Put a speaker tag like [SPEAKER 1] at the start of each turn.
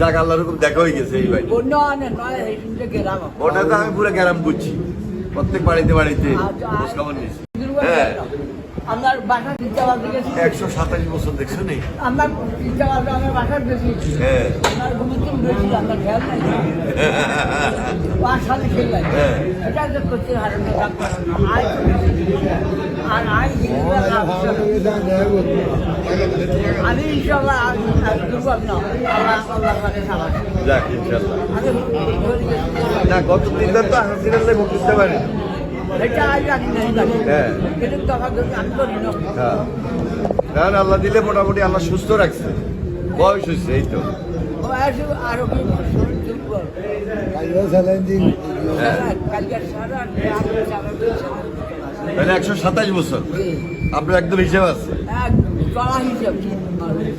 [SPEAKER 1] যাক আল্লাহর হুকুম দেখা হয়ে গেছে এই
[SPEAKER 2] গেলাম।
[SPEAKER 1] ওটা তো আমি পুরো গ্যারাম বুঝছি। প্রত্যেক বাড়িতে বাড়িতে খোঁজ খবর নিয়েছি। হ্যাঁ।
[SPEAKER 2] আমার বাসা
[SPEAKER 1] একশো সাতাশ বছর দেখছ নি?
[SPEAKER 2] আমার বাজে আমার বাসার বেশি।
[SPEAKER 1] হ্যাঁ।
[SPEAKER 2] আমার ঘুমিতে বেশি আমার খেয়াল নাই। এটা যে করতে আর আয় আমি ইনশাল্লাহ
[SPEAKER 1] যাক ইনশাল্লাহ। না গত তিন দিন তো হাসিনার লাই মুখ দিতে পারি হ্যাঁ। হ্যাঁ। কারণ আল্লাহ দিলে মোটামুটি আল্লাহ সুস্থ রাখছে। বয়স হয়েছে এই তো।
[SPEAKER 2] আরও
[SPEAKER 1] হ্যাঁ। তাহলে একশো সাতাশ বছর। আপনার একদম হিসেব আছে?